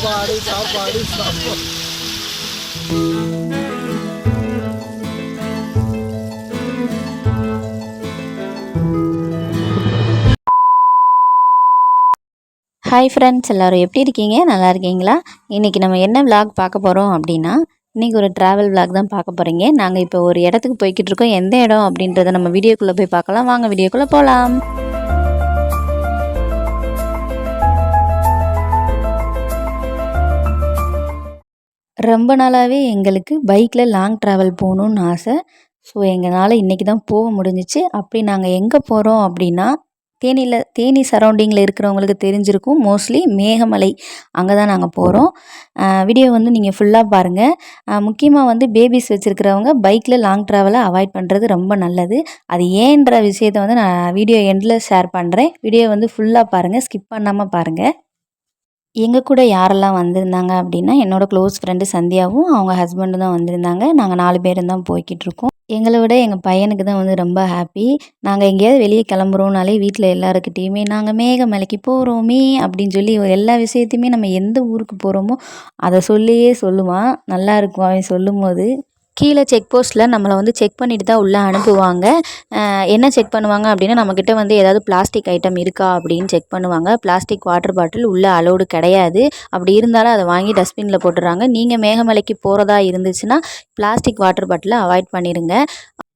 சாப்பாடு சாப்பாடு சாப்பாடு. ஹாய் ஃப்ரெண்ட்ஸ் எல்லோரும் எப்படி இருக்கீங்க? நல்லா இருக்கீங்களா? இன்றைக்கி நம்ம என்ன vlog பார்க்க போகிறோம் அப்படின்னா இன்றைக்கி ஒரு ட்ராவல் vlog தான் பார்க்க போகிறீங்க நாங்கள் இப்போ ஒரு இடத்துக்கு போய்கிட்டு இருக்கோம். எந்த இடம் அப்படின்றத நம்ம வீடியோக்குள்ளே போய் பார்க்கலாம். வாங்க வீடியோக்குள்ளே போகலாம் ரொம்ப நாளாகவே எங்களுக்கு பைக்கில் லாங் ட்ராவல் போகணுன்னு ஆசை. ஸோ எங்களால் இன்றைக்கி தான் போக முடிஞ்சிச்சு. அப்படி நாங்கள் எங்கே போகிறோம் அப்படின்னா தேனியில் தேனி சரௌண்டிங்கில் இருக்கிறவங்களுக்கு தெரிஞ்சிருக்கும். மோஸ்ட்லி மேகமலை அங்கே தான் நாங்கள் போகிறோம் வீடியோ வந்து நீங்கள் ஃபுல்லாக பாருங்கள் முக்கியமாக வந்து பேபிஸ் வச்சுருக்கிறவங்க பைக்கில் லாங் ட்ராவலை அவாய்ட் பண்ணுறது ரொம்ப நல்லது. அது ஏன்ற விஷயத்தை வந்து நான் வீடியோ எண்டில் ஷேர் பண்ணுறேன் வீடியோ வந்து ஃபுல்லாக பாருங்கள் ஸ்கிப் பண்ணாமல் பாருங்கள் எங்கள் கூட யாரெல்லாம் வந்திருந்தாங்க அப்படின்னா என்னோடய க்ளோஸ் ஃப்ரெண்டு சந்தியாவும் அவங்க ஹஸ்பண்டும் தான் வந்திருந்தாங்க. நாங்கள் நாலு பேரும் தான் போய்கிட்டுருக்கோம் எங்களை விட எங்கள் பையனுக்கு தான் வந்து ரொம்ப ஹாப்பி நாங்கள் எங்கேயாவது வெளியே கிளம்புறோம்னாலே வீட்டில் எல்லாருக்கிட்டேயுமே நாங்கள் மேகமலைக்கு போகிறோமே அப்படின்னு சொல்லி எல்லா விஷயத்தையுமே நம்ம எந்த ஊருக்கு போகிறோமோ அதை சொல்லியே சொல்லுவான். நல்லா இருக்கும் அவன் சொல்லும் போது கீழே செக் போஸ்ட்டில் நம்மளை வந்து செக் பண்ணிட்டு தான் உள்ளே அனுப்புவாங்க. என்ன செக் பண்ணுவாங்க அப்படின்னா நம்மக்கிட்ட வந்து ஏதாவது பிளாஸ்டிக் ஐட்டம் இருக்கா அப்படின்னு செக் பண்ணுவாங்க. பிளாஸ்டிக் வாட்டர் பாட்டில் உள்ளே அலோடு கிடையாது. அப்படி இருந்தாலும் அதை வாங்கி டஸ்ட்பினில் போட்டுடுறாங்க. நீங்கள் மேகமலைக்கு போகிறதா இருந்துச்சுன்னா பிளாஸ்டிக் வாட்டர் பாட்டிலை அவாய்ட் பண்ணிடுங்க.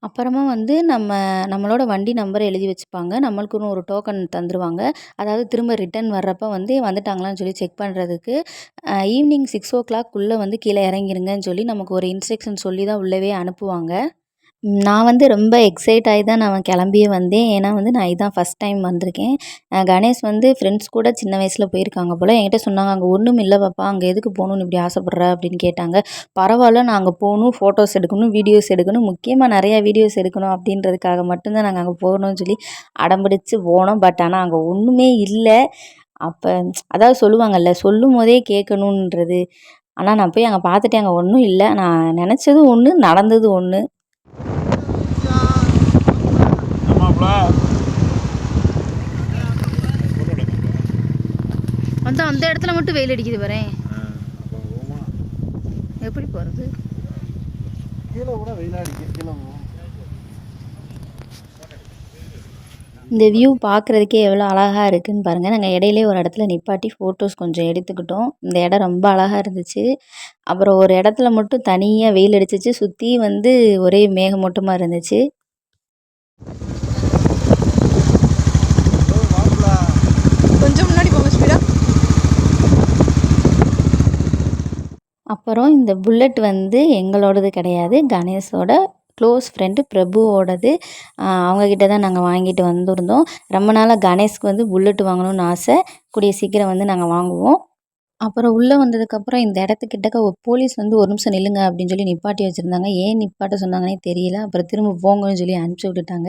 அப்புறமா வந்து நம்ம நம்மளோட வண்டி நம்பரை எழுதி வச்சுப்பாங்க. நம்மளுக்குன்னு ஒரு டோக்கன் தந்துடுவாங்க அதாவது திரும்ப ரிட்டர்ன் வர்றப்ப வந்து வந்துட்டாங்களான்னு சொல்லி செக் பண்ணுறதுக்கு ஈவினிங் சிக்ஸ் ஓ கிளாக்குள்ளே வந்து கீழே இறங்கிருங்கன்னு சொல்லி நமக்கு ஒரு இன்ஸ்ட்ரக்ஷன் சொல்லி தான் உள்ளவே அனுப்புவாங்க. நான் வந்து ரொம்ப எக்ஸைட் ஆகி தான் நான் கிளம்பியே வந்தேன். ஏன்னா வந்து நான் இதான் ஃபஸ்ட் டைம் வந்திருக்கேன். கணேஷ் வந்து ஃப்ரெண்ட்ஸ் கூட சின்ன வயசில் போயிருக்காங்க போல். என்கிட்ட சொன்னாங்க அங்கே ஒன்றும் இல்லை பாப்பா. அங்கே எதுக்கு போகணுன்னு இப்படி ஆசைப்பட்ற? அப்படின்னு கேட்டாங்க. பரவாயில்ல நான் அங்கே போகணும் ஃபோட்டோஸ் எடுக்கணும் வீடியோஸ் எடுக்கணும். முக்கியமாக நிறையா வீடியோஸ் எடுக்கணும் அப்படின்றதுக்காக மட்டும்தான் நாங்கள் அங்கே போகணும்னு சொல்லி அடம்பிடிச்சு போனோம். பட் ஆனால் அங்கே ஒன்றுமே இல்லை. அப்போ அதாவது சொல்லுவாங்கல்ல சொல்லும் போதே கேட்கணுன்றது ஆனால் நான் போய் அங்கே பார்த்துட்டேன். அங்கே ஒன்றும் இல்லை. நான் நினச்சது ஒன்று நடந்தது ஒன்று வந்து அந்த இடத்துல மட்டும் வெயில் அடிக்குது வரேன் எப்படி போகிறது இந்த வியூ பார்க்குறதுக்கே எவ்வளோ அழகாக இருக்குன்னு பாருங்கள் நாங்கள் இடையிலே ஒரு இடத்துல நிப்பாட்டி ஃபோட்டோஸ் கொஞ்சம் எடுத்துக்கிட்டோம். இந்த இடம் ரொம்ப அழகாக இருந்துச்சு. அப்புறம் ஒரு இடத்துல மட்டும் தனியாக வெயில் அடிச்சிச்சு. சுற்றி வந்து ஒரே மேகமூட்டமாக இருந்துச்சு கொஞ்சம் முன்னாடி போங்க ஸ்பீடா அப்புறம் இந்த புல்லட் வந்து எங்களோடது கிடையாது. கணேஷோட க்ளோஸ் ஃப்ரெண்டு பிரபுவோடது. அவங்கக்கிட்ட தான் நாங்கள் வாங்கிட்டு வந்திருந்தோம். ரொம்ப நாளாக கணேஷ்க்கு வந்து புல்லட் வாங்கணும்னு ஆசை. கூடிய சீக்கிரம் வந்து நாங்கள் வாங்குவோம். அப்புறம் உள்ளே வந்ததுக்கப்புறம் இந்த இடத்துக்கிட்டக்க ஒரு போலீஸ் வந்து ஒரு நிமிஷம் நில்லுங்க அப்படின்னு சொல்லி நிப்பாட்டி வச்சுருந்தாங்க. ஏன் நிப்பாட்ட சொன்னாங்கன்னே தெரியல. அப்புறம் திரும்ப போங்கன்னு சொல்லி அனுப்பிச்சி விட்டுட்டாங்க.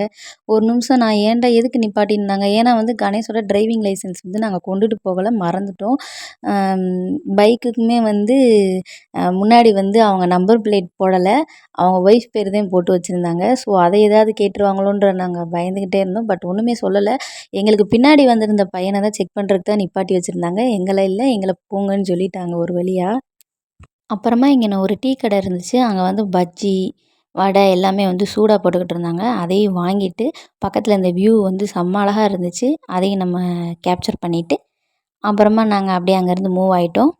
ஒரு நிமிஷம் நான் ஏன்டா எதுக்கு நிப்பாட்டியிருந்தாங்க ஏன்னா வந்து கணேஷோட டிரைவிங் லைசன்ஸ் வந்து நாங்கள் கொண்டுட்டு போகலை மறந்துட்டோம். பைக்குக்குமே வந்து முன்னாடி வந்து அவங்க நம்பர் பிளேட் போடலை. அவங்க ஒய்ஃப் பேர் தான் போட்டு வச்சுருந்தாங்க. ஸோ அதை ஏதாவது கேட்டுருவாங்களோன்ற நாங்கள் பயந்துக்கிட்டே இருந்தோம். பட் ஒன்றுமே சொல்லலை. எங்களுக்கு பின்னாடி வந்திருந்த பையனை தான் செக் பண்ணுறதுக்கு தான் நிப்பாட்டி வச்சுருந்தாங்க. எங்களை இல்லை எங்களை போங்கன்னு சொல்லிட்டாங்க ஒரு வழியாக அப்புறமா இங்கே நான் ஒரு டீ கடை இருந்துச்சு. அங்கே வந்து பஜ்ஜி வடை எல்லாமே வந்து சூடாக போட்டுக்கிட்டு இருந்தாங்க. அதையும் வாங்கிட்டு பக்கத்தில் இந்த வியூ வந்து செம்ம அழகாக இருந்துச்சு. அதையும் நம்ம கேப்சர் பண்ணிவிட்டு அப்புறமா நாங்கள் அப்படியே அங்கேருந்து மூவ் ஆகிட்டோம்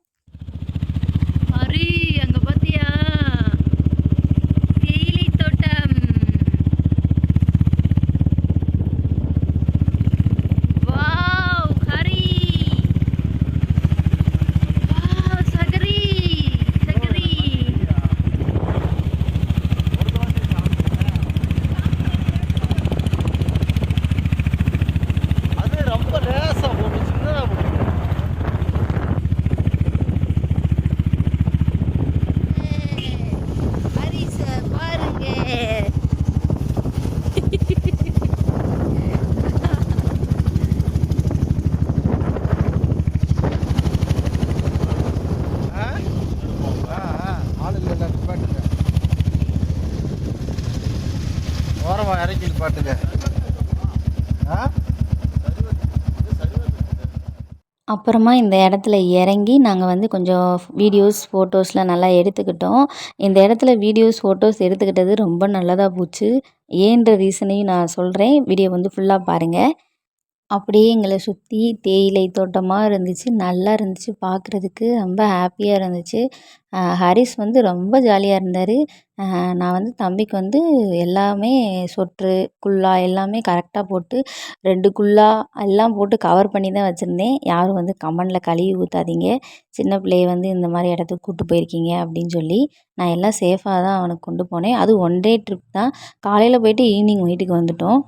வேகமாக இறக்கிட்டு பாட்டுங்க அப்புறமா இந்த இடத்துல இறங்கி நாங்கள் வந்து கொஞ்சம் வீடியோஸ் ஃபோட்டோஸ்லாம் நல்லா எடுத்துக்கிட்டோம். இந்த இடத்துல வீடியோஸ் ஃபோட்டோஸ் எடுத்துக்கிட்டது ரொம்ப நல்லதாக போச்சு. ஏன்ற ரீசனையும் நான் சொல்கிறேன் வீடியோ வந்து ஃபுல்லாக பாருங்கள் அப்படியே எங்களை சுற்றி தேயிலை தோட்டமாக இருந்துச்சு. நல்லா இருந்துச்சு. பார்க்குறதுக்கு ரொம்ப ஹாப்பியாக இருந்துச்சு. ஹரிஸ் வந்து ரொம்ப ஜாலியாக இருந்தார். நான் வந்து தம்பிக்கு வந்து எல்லாமே சொட்ரு குல்லா எல்லாமே கரெக்டாக போட்டு ரெண்டு குல்லா எல்லாம் போட்டு கவர் பண்ணி தான் வச்சுருந்தேன். யாரும் வந்து கமனில் கழுவி ஊற்றாதீங்க சின்ன பிள்ளைய வந்து இந்த மாதிரி இடத்துக்கு கூப்பிட்டு போயிருக்கீங்க அப்படின்னு சொல்லி நான் எல்லாம் சேஃபாக தான் அவனுக்கு கொண்டு போனேன். அது ஒன் டே ட்ரிப் தான். காலையில் போயிட்டு ஈவினிங் வீட்டுக்கு வந்துட்டோம்.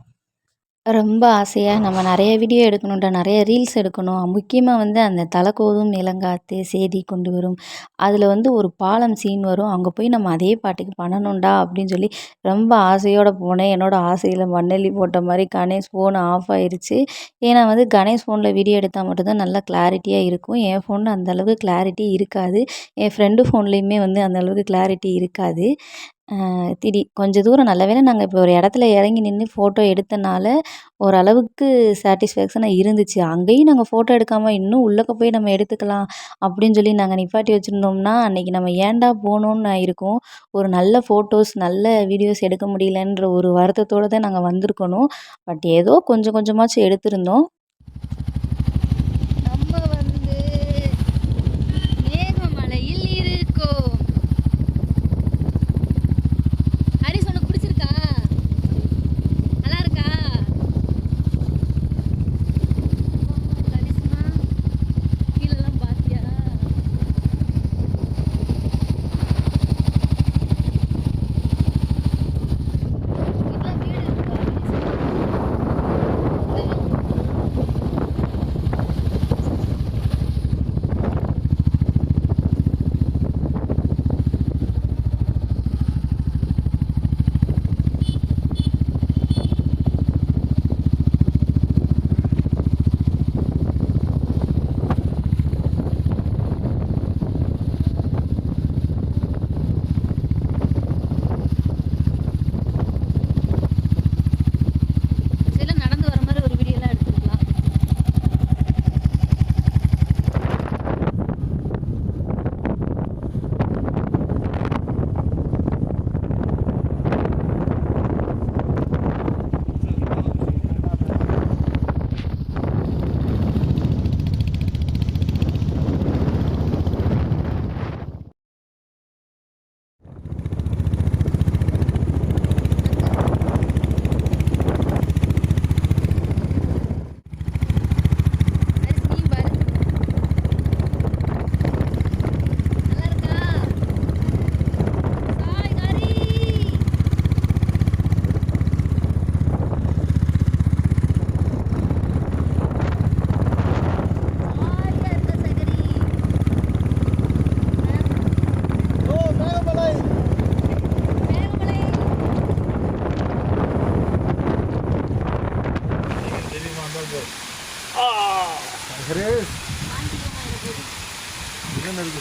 ரொம்ப ஆசையாக நம்ம நிறைய வீடியோ எடுக்கணும்டா நிறைய ரீல்ஸ் எடுக்கணும். முக்கியமாக வந்து அந்த தலைக்கோதும் இளங்காத்து சேதி கொண்டு வரும். அதில் வந்து ஒரு பாலம் சீன் வரும். அங்கே போய் நம்ம அதே பாட்டுக்கு பண்ணணும்டா அப்படின்னு சொல்லி ரொம்ப ஆசையோடு போனேன். என்னோடய ஆசையில் மண்ணெல்லி போட்ட மாதிரி கணேஷ் ஃபோன் ஆஃப் ஆயிடுச்சு ஏன்னா வந்து கணேஷ் ஃபோனில் வீடியோ எடுத்தால் மட்டும்தான் நல்லா கிளாரிட்டியாக இருக்கும். என் ஃபோனில் அந்தளவுக்கு கிளாரிட்டி இருக்காது. என் ஃப்ரெண்டு ஃபோன்லேயுமே வந்து அந்தளவுக்கு கிளாரிட்டி இருக்காது. திடீ கொஞ்சம் தூரம் நல்ல வேளை நாங்கள் இப்போ ஒரு இடத்துல இறங்கி நின்று ஃபோட்டோ எடுத்தனால் ஓரளவுக்கு சாட்டிஸ்ஃபேக்ஷனாக இருந்துச்சு. அங்கேயும் நாங்கள் ஃபோட்டோ எடுக்காமல் இன்னும் உள்ளக்க போய் நம்ம எடுத்துக்கலாம் அப்படின்னு சொல்லி நாங்கள் நிப்பாட்டி வச்சுருந்தோம்னா அன்றைக்கி நம்ம ஏன்டா போனோம்னு இருக்கும் ஒரு நல்ல ஃபோட்டோஸ் நல்ல வீடியோஸ் எடுக்க முடியலன்ற ஒரு வருத்தத்தோடு தான் நாங்கள் வந்திருக்கணும். பட் ஏதோ கொஞ்சம் கொஞ்சமாச்சும் எடுத்திருந்தோம்.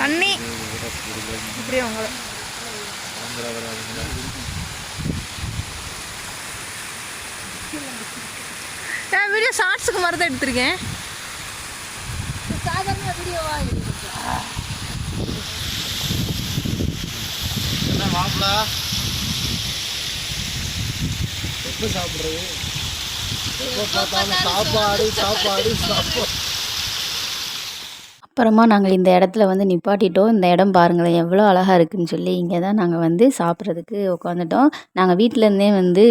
தண்ணி. இப்படி உங்களை. நான் வீடியோ ஷார்ட்ஸுக்கு மாதிரி தான் எடுத்திருக்கேன். சாதாரண வீடியோவா என்ன மாப்பிள? எப்போ சாப்பிட்றது? எப்போ பார்த்தாலும் சாப்பாடு சாப்பாடு சாப்பாடு. அப்புறமா நாங்கள் இந்த இடத்துல வந்து நிப்பாட்டிட்டோம். இந்த இடம் பாருங்களேன் எவ்வளோ அழகாக இருக்குன்னு சொல்லி இங்கே தான் நாங்கள் வந்து சாப்பிட்றதுக்கு உட்காந்துட்டோம் நாங்கள் வீட்டிலேருந்தே வந்து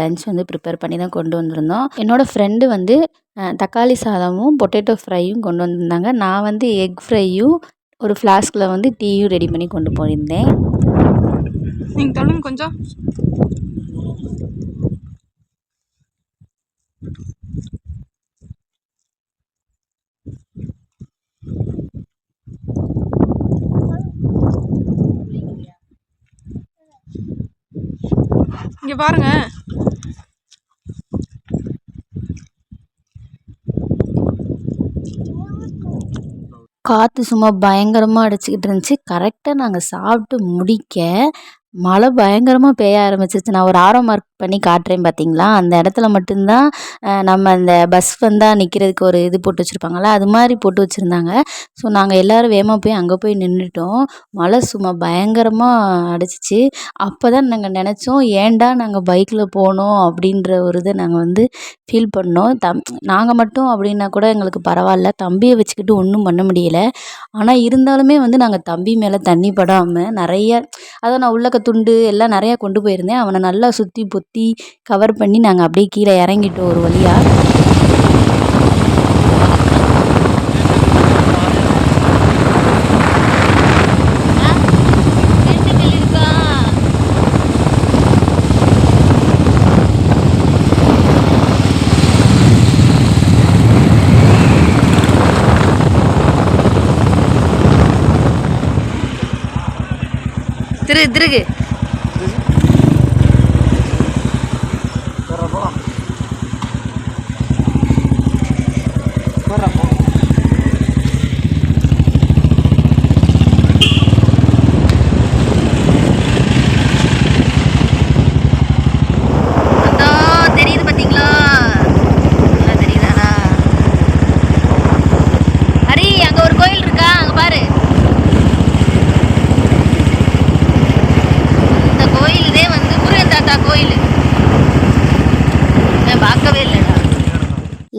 லஞ்ச் வந்து ப்ரிப்பேர் பண்ணி தான் கொண்டு வந்திருந்தோம். என்னோடய ஃப்ரெண்டு வந்து தக்காளி சாதமும் பொட்டேட்டோ ஃப்ரையும் கொண்டு வந்திருந்தாங்க. நான் வந்து எக் ஃப்ரையும் ஒரு ஃப்ளாஸ்கில் வந்து டீயும் ரெடி பண்ணி கொண்டு போயிருந்தேன். நீங்கள் தொழுங்க கொஞ்சம். இங்கே பாருங்க. காற்று சும்மா பயங்கரமாக அடிச்சுக்கிட்டு இருந்துச்சு. கரெக்டாக நாங்கள் சாப்பிட்டு முடிக்க மழை பயங்கரமாக பெய்ய ஆரம்பிச்சிச்சு நான் ஒரு ஆரோ மார்க் பண்ணி காட்டுறேன் பார்த்தீங்களா அந்த இடத்துல மட்டும்தான் நம்ம அந்த பஸ் வந்தால் நிற்கிறதுக்கு ஒரு இது போட்டு வச்சுருப்பாங்கள்ல அது மாதிரி போட்டு வச்சுருந்தாங்க. ஸோ நாங்கள் எல்லோரும் வேகமாக போய் அங்கே போய் நின்றுட்டோம் மழை சும்மா பயங்கரமாக அடிச்சிச்சு. அப்போ தான் நாங்கள் நினச்சோம் ஏன்டா நாங்கள் பைக்கில் போனோம் அப்படின்ற ஒரு இதை நாங்கள் வந்து ஃபீல் பண்ணோம். தம் நாங்கள் மட்டும் அப்படின்னா கூட எங்களுக்கு பரவாயில்ல. தம்பியை வச்சுக்கிட்டு ஒன்றும் பண்ண முடியல. ஆனால் இருந்தாலுமே வந்து நாங்கள் தம்பி மேலே தண்ணி படாமல் நிறைய அதை நான் உள்ளக்க துண்டு எல்லாம் நிறையா கொண்டு போயிருந்தேன். அவனை நல்லா சுற்றி பொத்தி கவர் பண்ணி நாங்கள் அப்படியே கீழே இறங்கிட்டோம் ஒரு வழியாக తిరిగి తిరిగి.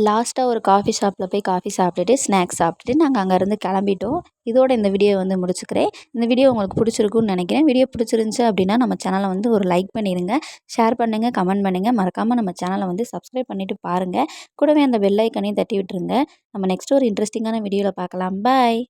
லாஸ்ட்டாக ஒரு காஃபி ஷாப்பில் போய் காஃபி சாப்பிட்டுட்டு ஸ்நாக்ஸ் சாப்பிட்டுட்டு நாங்கள் அங்கேருந்து கிளம்பிட்டோம். இதோட இந்த வீடியோ வந்து முடிச்சுக்கிறேன். இந்த வீடியோ உங்களுக்கு பிடிச்சிருக்குன்னு நினைக்கிறேன். வீடியோ பிடிச்சிருந்துச்சு அப்படின்னா நம்ம சேனலை வந்து ஒரு லைக் பண்ணிடுங்க. ஷேர் பண்ணுங்கள் கமெண்ட் பண்ணுங்கள் மறக்காமல் நம்ம சேனலை வந்து சப்ஸ்கிரைப் பண்ணிவிட்டு பாருங்கள் கூடவே அந்த பெல்லைக்கனையும் தட்டி விட்டுருங்க. நம்ம நெக்ஸ்ட் ஒரு இன்ட்ரெஸ்டிங்கான வீடியோவில் பார்க்கலாம். பாய்